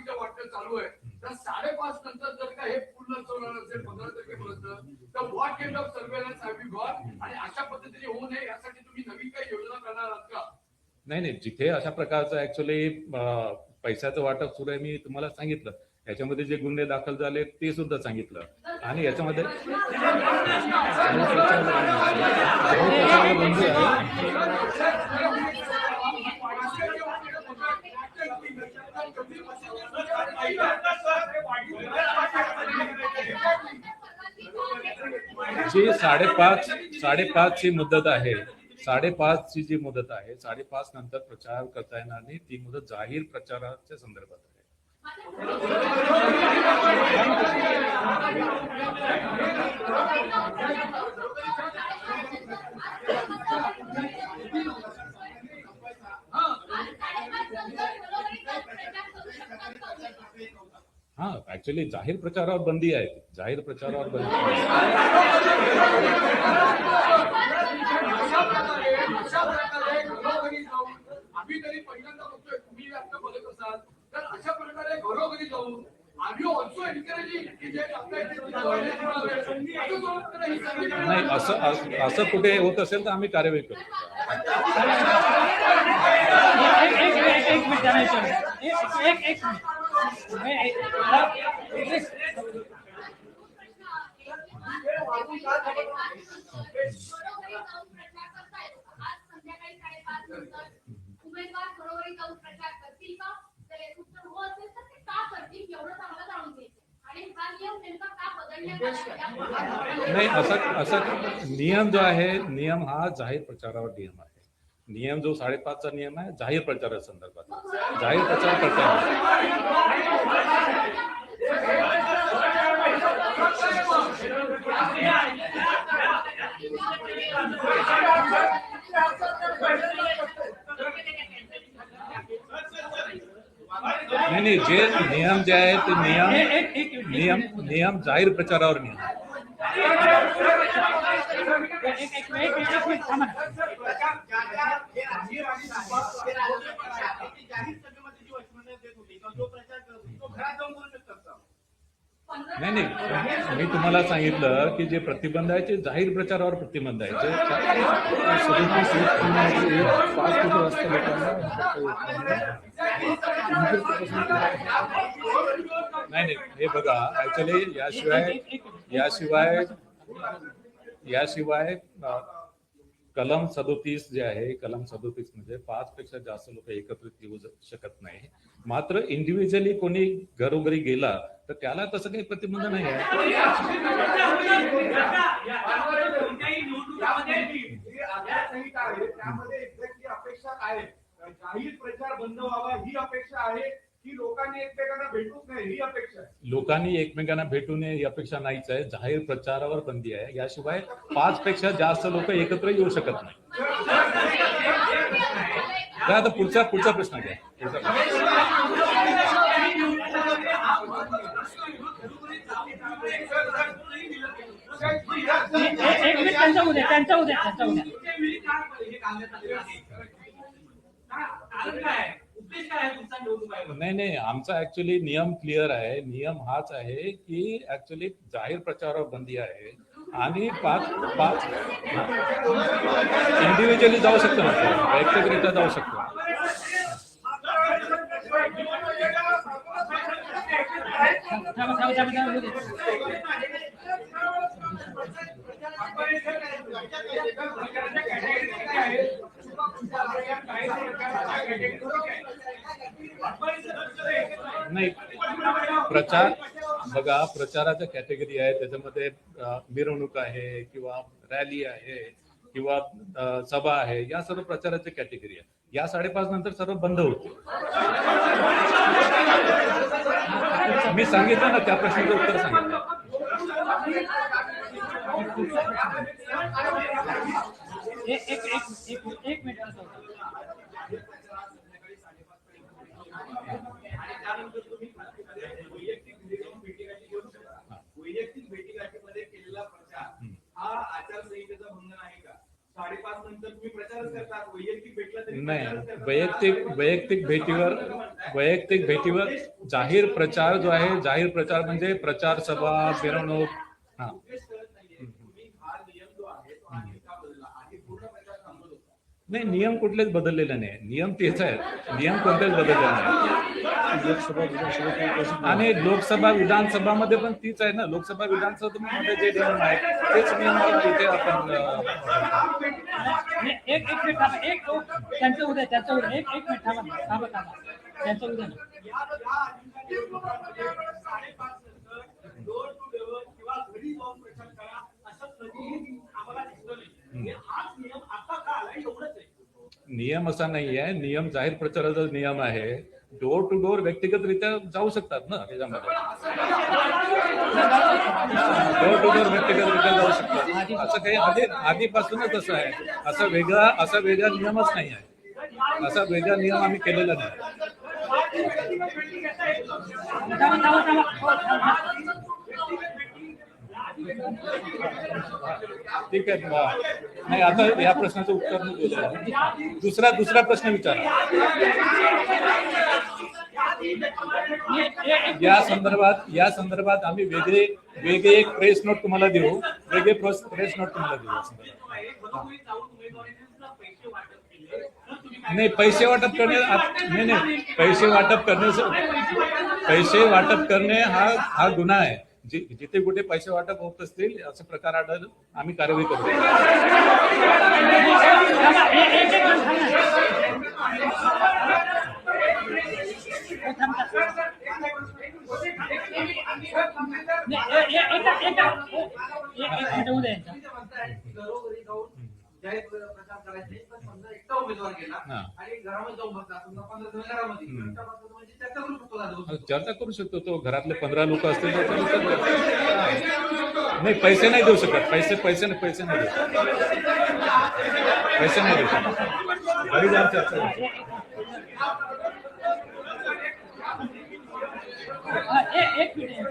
बाकीच्या वाटत चालू आहे. तर साडेपाच नंतर जर का हे पूर्ण होणार असेल पंधरा तारखेपर्यंत तर what kind of surveillance have you got आणि अशा पद्धतीने होऊ नये यासाठी तुम्ही नवीन काही योजना करणार आहात का? नाही नाही जिथे अशा प्रकारचं ऍक्च्युली पैशाचं वाटप सुरू आहे मी तुम्हाला सांगितलं. याच्यामध्ये जे गुन्हे दाखल झाले ते सुद्धा सांगितलं. आणि याच्यामध्ये जी साडेपाच साडेपाच ची मुदत आहे. साडेपाच ची जी मुदत आहे साडेपाच नंतर प्रचार करता येणार नाही. ती मुदत जाहीर प्रचाराच्या संदर्भात आहे हा ऍक्च्युली जाहीर प्रचारावर बंदी आहे जाहीर प्रचारावर बंदी आहे. अशा प्रकारे अशा प्रकारे घरोघरी जाऊन आम्ही तरी पहिल्यांदा बघतोय तुम्ही आता बघत असाल तर अशा प्रकारे घरोघरी जाऊन आम्ही ऑल्सो एनकरेजिंग की जे आपल्या ऍक्च्युली जाहीर प्रचारावर बंदी आहे जाहीर प्रचारावर बंदी नाही असं असं कुठे होत असेल तर आम्ही कार्यवाही करू एक मिनिट. नाही असं असं नियम जो आहे नियम हा जाहीर प्रचारावर नियम आहे. नियम जो साडेपाचचा नियम आहे जाहीर प्रचारासंदर्भात आहे. जाहीर प्रचार करता येणार नाही नाही जे नियम जे आहे ते नियम नियम नियम जाहीर प्रचारावर नियम. एक एक एक एक नाही नाही. मी तुम्हाला सांगितलं की जे प्रतिबंध आहे ते जाहीर प्रचारावर प्रतिबंध आहे. नाही नाही. हे बघा ऍक्च्युली याशिवाय याशिवाय याशिवाय कलम सदोतीस जे आहे कलम सदोतीसमध्ये पाच पेक्षा जास्त लोक एकत्रित येऊ शकत नाही. मात्र इंडिव्हिज्युअली कोणी घरोघरी गेला तर त्याला तसं काही प्रतिबंध नाही आहे? जाहीर प्रचार बंद व्हावा ही अपेक्षा आहे. की लोकांनी एकमेकांना भेटूच नाही ही अपेक्षा आहे. लोकांनी एकमेकांना भेटू नये ही अपेक्षा नाहीच आहे. जाहीर प्रचारावर बंदी आहे. याशिवाय पाच पेक्षा जास्त लोक एकत्र येऊ शकत नाही. तर आता पुढचा पुढचा प्रश्न घ्या. पुढचा प्रश्न. एक एक- एक मिनिट त्यांचा उद्या त्यांचा उद्या त्यांचा उद्या नाही नाही आमचा ऍक्च्युली नियम क्लिअर आहे. नियम हाच आहे की ऍक्च्युली जाहीर प्रचारावर बंदी आहे. आणि पाच पाच इंडिव्हिज्युअली जाऊ शकतो ना वैयक्तिकरित्या जाऊ शकतो. नाही. प्रचार बघा प्रचाराच्या कॅटेगरी आहे त्याच्यामध्ये मिरवणूक आहे किंवा रॅली आहे किंवा सभा आहे. या सर्व प्रचाराच्या कॅटेगरी आहे या साडेपाच नंतर सर्व बंद होते मी सांगितलं ना त्या प्रश्नाचं उत्तर सांगितलं. एक एक एक एक मिनिट वैयक्तिक का वैयक्तिक वैयक्तिक वैयक्तिक भेटीवर वैयक्तिक भेटीवर जाहीर प्रचार जो आहे, जाहीर प्रचार म्हणजे प्रचार सभा, मिरवणूक नाही नियम कुठलेच बदललेले नाही. नियम तेच आहेत. नियम कोणतेच बदललेले नाही. लोकसभा विधानसभा. आणि लोकसभा विधानसभामध्ये पण तीच आहे ना. लोकसभा विधानसभेमध्ये जे नियम आहेत तेच नियम इथे आपण एक एक मिनिट थांबा. एक त्यांचं उद्या त्यांचं उद्या. एक एक मिनिट थांबा. थांबा थांबा. त्यांचं उद्या किंवा घरी जाऊन प्रचार करा. असं कधीही आम्हाला दिसलं नाही. हे नियम असा नाही आहे नियम जाहीर प्रचाराचा नियम आहे. डोर टू डोर व्यक्तिगतरित्या जाऊ शकतात ना त्याच्यामध्ये. डोर टू डोर व्यक्तिगतरित्या जाऊ शकतात. असं काही आधी आधीपासूनच असं आहे. असा वेगळा असा वेगळा नियमच नाही आहे. असा वेगळा नियम आम्ही केलेला नाही. ठीक मग. नाही, आता या प्रश्नाचं उत्तर मी दिलं. दुसरा दुसरा प्रश्न विचारा. या संदर्भात या संदर्भात आम्ही वेगळे वेगळे एक प्रेस नोट तुम्हाला देऊ. वेगळे प्रेस नोट तुम्हाला देऊ. नाही, पैसे वाटप करणे, नाही नाही. पैसे वाटप करणे, पैसे वाटप करणे हा हा गुन्हा आहे. जिथे कुठे पैसे वाटप होत असतील असे प्रकार आढळ आम्ही कारवाई करतो नाही, जाहीर प्रचार करायचे पण समजा एकटा उमेदवार गेला. आणि घरामध्ये जाऊन बसला समजा पंधरा जण घरामध्ये. तर म्हणजे चर्चा करू शकतो. चर्चा करू तो. घरातले पंधरा लोक असतील चर्चा. नाही पैसे नाही देऊ शकत. पैसे पैसे पैसे नाही देऊ शकत. पैसे नाही देऊ शकत. घरी जाऊन चर्चा एक मिनिट.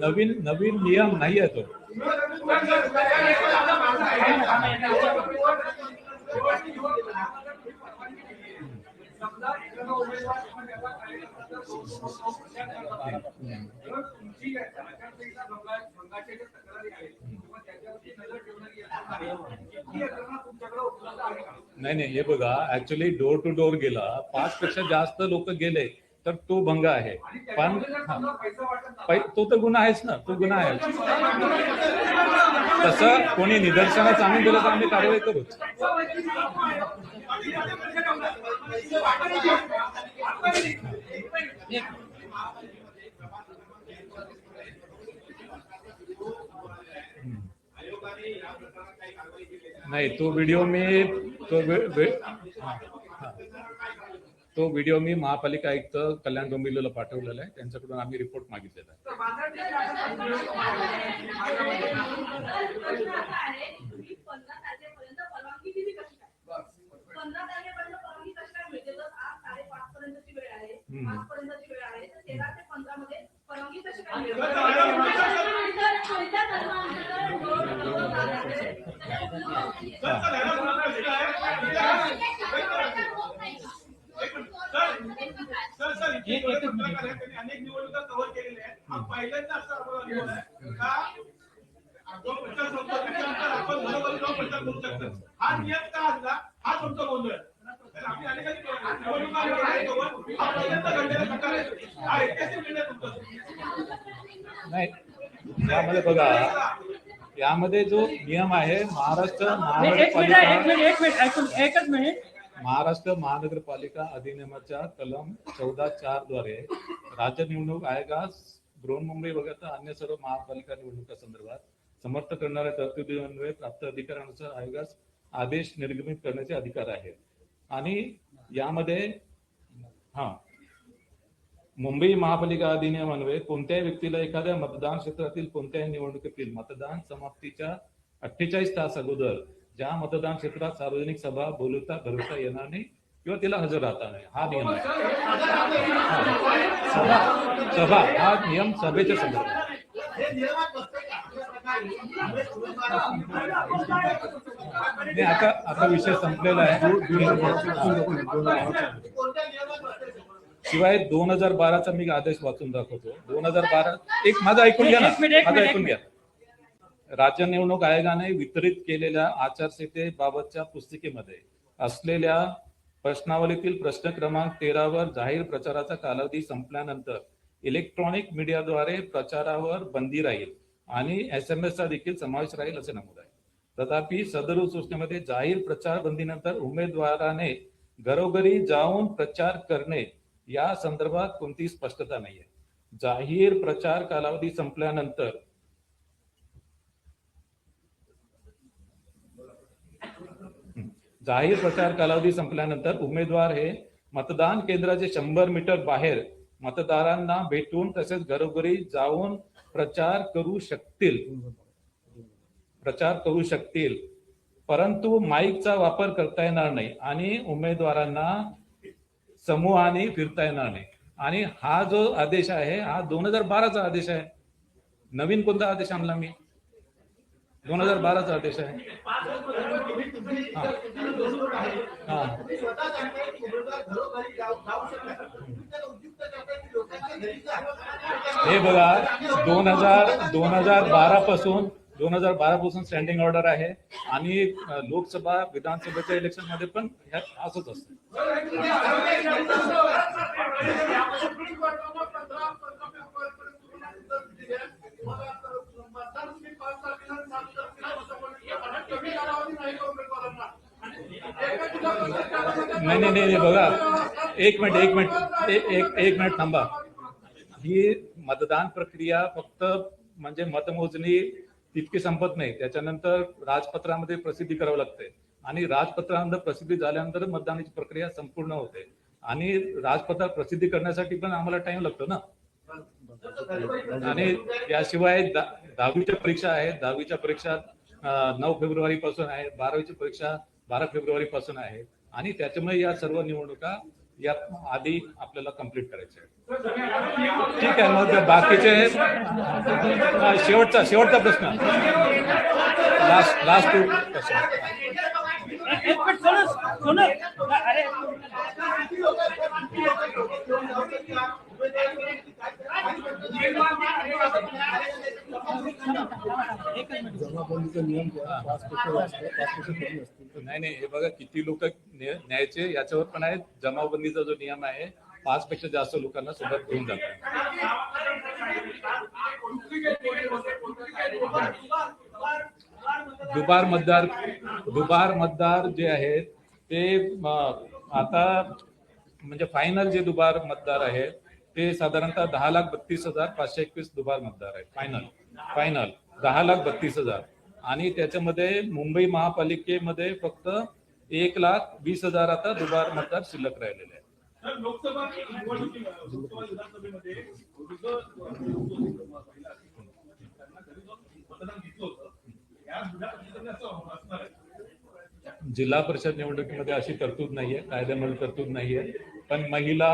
नवीन नवीन नियम नाही आहे तो. नाही नाही, हे बघा ऍक्च्युली डोर टू डोर गेला. पाच पेक्षा जास्त लोक गेले. तर तो भंग आहे. पण तो तर गुन्हा आहेच ना तो गुन्हा आहे. तसं कोणी निदर्शनास आणून दिलं तर आम्ही कारवाई करूच नाही तो व्हिडिओ मी तो वे- तो व्हिडिओ मी महापालिका आयुक्त कल्याण डोंबिवलीला पाठवलेला आहे त्यांच्याकडून आम्ही रिपोर्ट मागितलेला आहे अनेक निवडणुका कव्हर केलेल्या आहेत. हा पहिल्यांदा असा अनुभव आहे का जो प्रचार संपतो त्याच्यानंतर आपण घरोघरी जाऊन प्रचार करू शकतो. हा नियम का आणला हा तुमचा गोंधळ तर आम्ही अनेकांनी केला. निवडणुका आहे, cover. पहिल्यांदा घडलेला प्रकार आहे हा ऐतिहासिक निर्णय तुमचा. नाही. यामध्ये बघा यामध्ये जो नियम आहे महाराष्ट्र नाही, एक मिनिट एक मिनिट एक मिनिट ऐकून एकच मिनिट. महाराष्ट्र महानगरपालिका अधिनियमाच्या कलम चौदा चारद्वारे राज्य निवडणूक आयोगास बृहन्मुंबई वगळता अन्य सर्व महापालिका निवडणुका संदर्भात समर्थ करणाऱ्या तरतुदीन्वये प्राप्त अधिकारानुसार आयोगास आदेश निर्गमित करण्याचे अधिकार आहेत. आणि यामध्ये हा मुंबई महापालिका अधिनियमान्वये कोणत्याही व्यक्तीला एखाद्या मतदान क्षेत्रातील कोणत्याही निवडणुकीतील मतदान समाप्तीच्या अठ्ठेचाळीस तास अगोदर ज्या मतदान क्षेत्रात सार्वजनिक सभा बोलवता भरवता येणार नाही किंवा तिला हजर राहता नाही हा नियम आहे हा. सभा सभा हा नियम सभेच्या संदर्भात हे नाही आता आता विषय संपलेला आहे शिवाय दोन हजार बाराचा मी आदेश वाचून दाखवतो दोन हजार बारा एक माझा ऐकून घ्या ना एक मिनिट, एक माझा मिनिट, ऐकून घ्या राज्य निवडणूक आयोगाने वितरित केलेल्या आचारसंहितेबाबतच्या पुस्तिकेमध्ये असलेल्या प्रश्नावलीतील प्रश्न क्रमांक तेरावर जाहीर प्रचाराचा कालावधी संपल्यानंतर इलेक्ट्रॉनिक मीडियाद्वारे प्रचारावर बंदी राहील आणि एस एम चा देखील समावेश राहील असे नमूद आहे. तथापि सदर सूचनेमध्ये जाहीर प्रचार बंदीनंतर उमेदवाराने घरोघरी जाऊन प्रचार करणे या संदर्भात कोणतीही स्पष्टता नाहीये. जाहीर प्रचार कालावधी संपल्यानंतर जाहीर प्रचार कालावधी संपल्यानंतर उमेदवार हे मतदान केंद्राचे शंभर मीटर बाहेर मतदारांना भेटून तसेच घरोघरी जाऊन प्रचार करू शकतील. प्रचार करू शकतील. परंतु माईकचा वापर करता येणार नाही आणि उमेदवारांना समूहाने फिरता येणार नाही. आणि हा जो आदेश आहे हा दोन हजार बाराचा आदेश आहे. नवीन कोणता आदेश आणला मी? दोन हजार बाराचा आदेश आहे. हे. बघा दोन हजार दोन हजार बारा पासून दोन हजार बारा पासून स्टँडिंग ऑर्डर आहे आणि लोकसभा विधानसभेच्या इलेक्शनमध्ये पण ह्यात असंच असतं. नाही नाही नाही नाही, बघा. एक मिनिट एक मिनिट. एक एक मिनिट थांबा. ही मतदान प्रक्रिया फक्त म्हणजे मतमोजणी तितकी संपत नाही. त्याच्यानंतर राजपत्रामध्ये प्रसिद्धी करावी लागते. आणि राजपत्रानंतर प्रसिद्धी झाल्यानंतर मतदानाची प्रक्रिया संपूर्ण होते. आणि राजपत्रात प्रसिद्धी करण्यासाठी पण आम्हाला टाइम लागतो ना? आणि याशिवाय दहावीच्या परीक्षा आहेत. दहावीच्या परीक्षा नऊ फेब्रुवारी पासून आहे बारावीची परीक्षा बारा फेब्रुवारी पासून आहे. आणि त्याच्यामुळे या सर्व निवडणुका या आधी आपल्याला कंप्लीट करायचे ठीक आहे मग बाकीचे शेवटचा शेवटचा प्रश्न. लास्ट लास्ट टू क्वेश्चन एक एक मिनिट सोनू सोनू अरे एकच मिनिट जमाबंदीचा नियम काय? पाच पेपर असतं पाच पेपर कमी असतील. नाही नाही हे बघा किती लोक न्यायचे याच्यावर पण आहे जमावबंदीचा जो नियम आहे पाच पेक्षा जास्त लोकांना सोबत घेऊन जातात. दुबार मतदार दुबार मतदार जे आहेत ते आता म्हणजे फायनल जे दुबार मतदार आहेत ते साधारणतः दहा लाख बत्तीस हजार पाचशे एकवीस दुबार मतदार आहेत. फायनल फायनल दहा लाख बत्तीस हजार. आणि त्याच्यामध्ये मुंबई महापालिकेमध्ये फक्त एक लाख वीस हजार आता दुबार मतदार शिल्लक राहिलेले आहेत. लोकसभा विधानसभेमध्ये आहे जिल्हा परिषद निवडणुकीमध्ये अशी तरतूद नाहीये कायद्यामध्ये तरतूद नाहीये पण महिला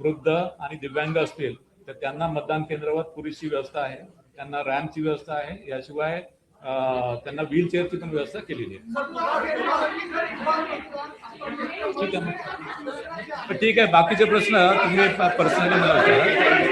वृद्ध आणि दिव्यांग असतील तर त्यांना मतदान केंद्रावर पुरेशी व्यवस्था आहे. त्यांना रॅम्पची व्यवस्था आहे. याशिवाय त्यांना त्यांना व्हीलचेअरची पण व्यवस्था केलेली आहे. ठीक आहे. ठीक आहे. बाकीचे प्रश्न तुम्ही पर्सनली मला विचारा.